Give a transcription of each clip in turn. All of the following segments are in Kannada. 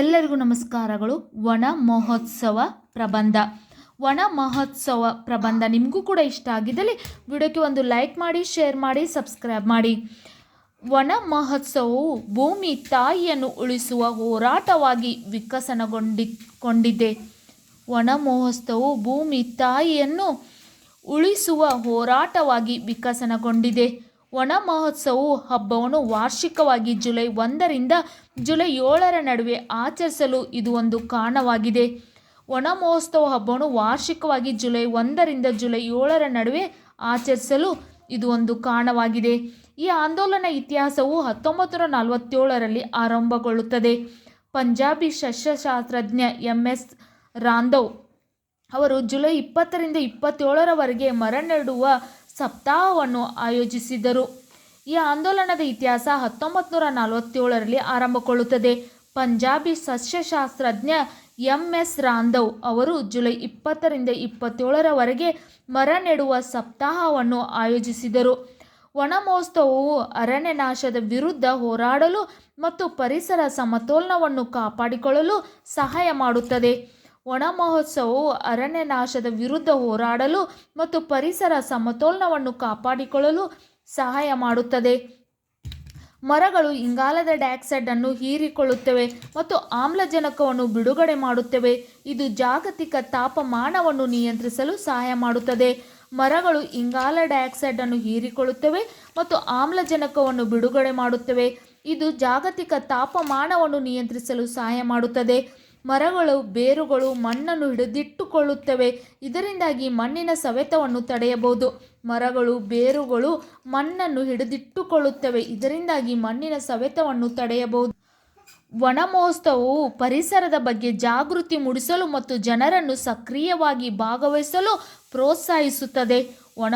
ಎಲ್ಲರಿಗೂ ನಮಸ್ಕಾರಗಳು. ವನ ಮಹೋತ್ಸವ ಪ್ರಬಂಧ. ವನ ಮಹೋತ್ಸವ ಪ್ರಬಂಧ ನಿಮಗೂ ಕೂಡ ಇಷ್ಟ ಆಗಿದ್ದಲ್ಲಿ ವಿಡಿಯೋಕ್ಕೆ ಒಂದು ಲೈಕ್ ಮಾಡಿ, ಶೇರ್ ಮಾಡಿ, ಸಬ್ಸ್ಕ್ರೈಬ್ ಮಾಡಿ. ವನ ಮಹೋತ್ಸವವು ಭೂಮಿ ತಾಯಿಯನ್ನು ಉಳಿಸುವ ಹೋರಾಟವಾಗಿ ವಿಕಸನಗೊಂಡಿ ಕೊಂಡಿದೆ ವನ ಮಹೋತ್ಸವವು ಭೂಮಿ ತಾಯಿಯನ್ನು ಉಳಿಸುವ ಹೋರಾಟವಾಗಿ ವಿಕಸನಗೊಂಡಿದೆ. ವನ ಮಹೋತ್ಸವವು ಹಬ್ಬವನ್ನು ವಾರ್ಷಿಕವಾಗಿ ಜುಲೈ ಒಂದರಿಂದ ಜುಲೈ ಏಳರ ನಡುವೆ ಆಚರಿಸಲು ಇದು ಒಂದು ಕಾರಣವಾಗಿದೆ. ಒಣ ಮಹೋತ್ಸವ ಹಬ್ಬವನ್ನು ವಾರ್ಷಿಕವಾಗಿ ಜುಲೈ ಒಂದರಿಂದ ಜುಲೈ ಏಳರ ನಡುವೆ ಆಚರಿಸಲು ಇದು ಒಂದು ಕಾರಣವಾಗಿದೆ. ಈ ಆಂದೋಲನ ಇತಿಹಾಸವು ಹತ್ತೊಂಬತ್ತು ನೂರ ನಲವತ್ತೇಳರಲ್ಲಿ ಆರಂಭಗೊಳ್ಳುತ್ತದೆ. ಪಂಜಾಬಿ ಸಸ್ಯಶಾಸ್ತ್ರಜ್ಞ ಎಂ ಎಸ್ ರಾಂಧವ್ ಅವರು ಜುಲೈ ಇಪ್ಪತ್ತರಿಂದ ಇಪ್ಪತ್ತೇಳರವರೆಗೆ ಮರ ನೆಡುವ ಸಪ್ತಾಹವನ್ನು ಆಯೋಜಿಸಿದರು. ಈ ಆಂದೋಲನದ ಇತಿಹಾಸ ಹತ್ತೊಂಬತ್ತು ನೂರ ನಲವತ್ತೇಳರಲ್ಲಿ ಆರಂಭಗೊಳ್ಳುತ್ತದೆ. ಪಂಜಾಬಿ ಸಸ್ಯಶಾಸ್ತ್ರಜ್ಞ ಎಂ ಎಸ್ ರಾಂಧವ್ ಅವರು ಜುಲೈ ಇಪ್ಪತ್ತರಿಂದ ಇಪ್ಪತ್ತೇಳರವರೆಗೆ ಮರ ನೆಡುವ ಸಪ್ತಾಹವನ್ನು ಆಯೋಜಿಸಿದರು. ವನ ಮಹೋತ್ಸವವು ಅರಣ್ಯನಾಶದ ವಿರುದ್ಧ ಹೋರಾಡಲು ಮತ್ತು ಪರಿಸರ ಸಮತೋಲನವನ್ನು ಕಾಪಾಡಿಕೊಳ್ಳಲು ಸಹಾಯ ಮಾಡುತ್ತದೆ. ಒಣ ಮಹೋತ್ಸವವು ಅರಣ್ಯನಾಶದ ವಿರುದ್ಧ ಹೋರಾಡಲು ಮತ್ತು ಪರಿಸರ ಸಮತೋಲನವನ್ನು ಕಾಪಾಡಿಕೊಳ್ಳಲು ಸಹಾಯ ಮಾಡುತ್ತದೆ. ಮರಗಳು ಇಂಗಾಲದ ಡೈಆಕ್ಸೈಡ್ ಅನ್ನು ಹೀರಿಕೊಳ್ಳುತ್ತವೆ ಮತ್ತು ಆಮ್ಲಜನಕವನ್ನು ಬಿಡುಗಡೆ ಮಾಡುತ್ತವೆ. ಇದು ಜಾಗತಿಕ ತಾಪಮಾನವನ್ನು ನಿಯಂತ್ರಿಸಲು ಸಹಾಯ ಮಾಡುತ್ತದೆ. ಮರಗಳು ಇಂಗಾಲ ಡೈಆಕ್ಸೈಡ್ ಅನ್ನು ಹೀರಿಕೊಳ್ಳುತ್ತವೆ ಮತ್ತು ಆಮ್ಲಜನಕವನ್ನು ಬಿಡುಗಡೆ ಮಾಡುತ್ತವೆ. ಇದು ಜಾಗತಿಕ ತಾಪಮಾನವನ್ನು ನಿಯಂತ್ರಿಸಲು ಸಹಾಯ ಮಾಡುತ್ತದೆ. ಮರಗಳು, ಬೇರುಗಳು ಮಣ್ಣನ್ನು ಹಿಡಿದಿಟ್ಟುಕೊಳ್ಳುತ್ತವೆ. ಇದರಿಂದಾಗಿ ಮಣ್ಣಿನ ಸವೆತವನ್ನು ತಡೆಯಬಹುದು. ಮರಗಳು, ಬೇರುಗಳು ಮಣ್ಣನ್ನು ಹಿಡಿದಿಟ್ಟುಕೊಳ್ಳುತ್ತವೆ. ಇದರಿಂದಾಗಿ ಮಣ್ಣಿನ ಸವೆತವನ್ನು ತಡೆಯಬಹುದು. ವನ ಪರಿಸರದ ಬಗ್ಗೆ ಜಾಗೃತಿ ಮೂಡಿಸಲು ಮತ್ತು ಜನರನ್ನು ಸಕ್ರಿಯವಾಗಿ ಭಾಗವಹಿಸಲು ಪ್ರೋತ್ಸಾಹಿಸುತ್ತದೆ. ಒಣ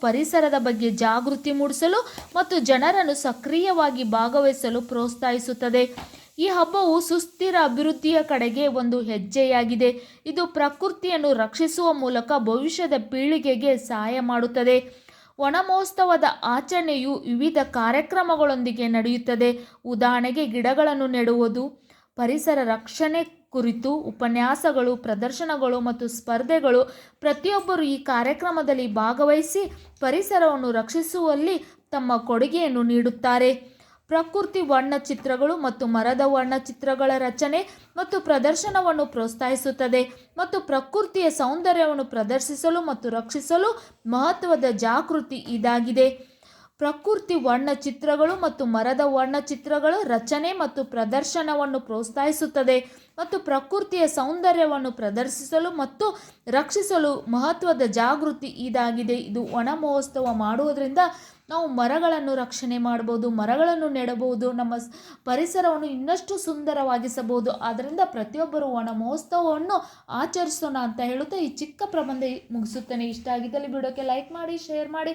ಪರಿಸರದ ಬಗ್ಗೆ ಜಾಗೃತಿ ಮೂಡಿಸಲು ಮತ್ತು ಜನರನ್ನು ಸಕ್ರಿಯವಾಗಿ ಭಾಗವಹಿಸಲು ಪ್ರೋತ್ಸಾಹಿಸುತ್ತದೆ. ಈ ಹಬ್ಬವು ಸುಸ್ಥಿರ ಅಭಿವೃದ್ಧಿಯ ಕಡೆಗೆ ಒಂದು ಹೆಜ್ಜೆಯಾಗಿದೆ. ಇದು ಪ್ರಕೃತಿಯನ್ನು ರಕ್ಷಿಸುವ ಮೂಲಕ ಭವಿಷ್ಯದ ಪೀಳಿಗೆಗೆ ಸಹಾಯ ಮಾಡುತ್ತದೆ. ಒಣಮಹೋತ್ಸವದ ಮಹೋತ್ಸವದ ಆಚರಣೆಯು ವಿವಿಧ ಕಾರ್ಯಕ್ರಮಗಳೊಂದಿಗೆ ನಡೆಯುತ್ತದೆ. ಉದಾಹರಣೆಗೆ ಗಿಡಗಳನ್ನು ನೆಡುವುದು, ಪರಿಸರ ರಕ್ಷಣೆ ಕುರಿತು ಉಪನ್ಯಾಸಗಳು, ಪ್ರದರ್ಶನಗಳು ಮತ್ತು ಸ್ಪರ್ಧೆಗಳು ಪ್ರತಿಯೊಬ್ಬರು ಈ ಕಾರ್ಯಕ್ರಮದಲ್ಲಿ ಭಾಗವಹಿಸಿ ಪರಿಸರವನ್ನು ರಕ್ಷಿಸುವಲ್ಲಿ ತಮ್ಮ ಕೊಡುಗೆಯನ್ನು ನೀಡುತ್ತಾರೆ. ಪ್ರಕೃತಿ ವರ್ಣಚಿತ್ರಗಳು ಮತ್ತು ಮರದ ವರ್ಣಚಿತ್ರಗಳ ರಚನೆ ಮತ್ತು ಪ್ರದರ್ಶನವನ್ನು ಪ್ರೋತ್ಸಾಹಿಸುತ್ತದೆ ಮತ್ತು ಪ್ರಕೃತಿಯ ಸೌಂದರ್ಯವನ್ನು ಪ್ರದರ್ಶಿಸಲು ಮತ್ತು ರಕ್ಷಿಸಲು ಮಹತ್ವದ ಜಾಗೃತಿ ಇದಾಗಿದೆ. ಪ್ರಕೃತಿ ವರ್ಣಚಿತ್ರಗಳು ಮತ್ತು ಮರದ ವರ್ಣಚಿತ್ರಗಳು ರಚನೆ ಮತ್ತು ಪ್ರದರ್ಶನವನ್ನು ಪ್ರೋತ್ಸಾಹಿಸುತ್ತದೆ ಮತ್ತು ಪ್ರಕೃತಿಯ ಸೌಂದರ್ಯವನ್ನು ಪ್ರದರ್ಶಿಸಲು ಮತ್ತು ರಕ್ಷಿಸಲು ಮಹತ್ವದ ಜಾಗೃತಿ ಇದಾಗಿದೆ. ಇದು ಒಣ ಮಹೋತ್ಸವ ಮಾಡುವುದರಿಂದ ನಾವು ಮರಗಳನ್ನು ರಕ್ಷಣೆ ಮಾಡ್ಬೋದು ಮರಗಳನ್ನು ನೆಡಬಹುದು, ನಮ್ಮ ಪರಿಸರವನ್ನು ಇನ್ನಷ್ಟು ಸುಂದರವಾಗಿಸಬಹುದು. ಆದ್ದರಿಂದ ಪ್ರತಿಯೊಬ್ಬರು ಒಣ ಮಹೋತ್ಸವವನ್ನು ಆಚರಿಸೋಣ ಅಂತ ಹೇಳುತ್ತಾ ಈ ಚಿಕ್ಕ ಪ್ರಬಂಧ ಮುಗಿಸುತ್ತೇನೆ. ಇಷ್ಟ ಆಗಿದ್ದಲ್ಲಿ ವಿಡಿಯೋಕ್ಕೆ ಲೈಕ್ ಮಾಡಿ, ಶೇರ್ ಮಾಡಿ.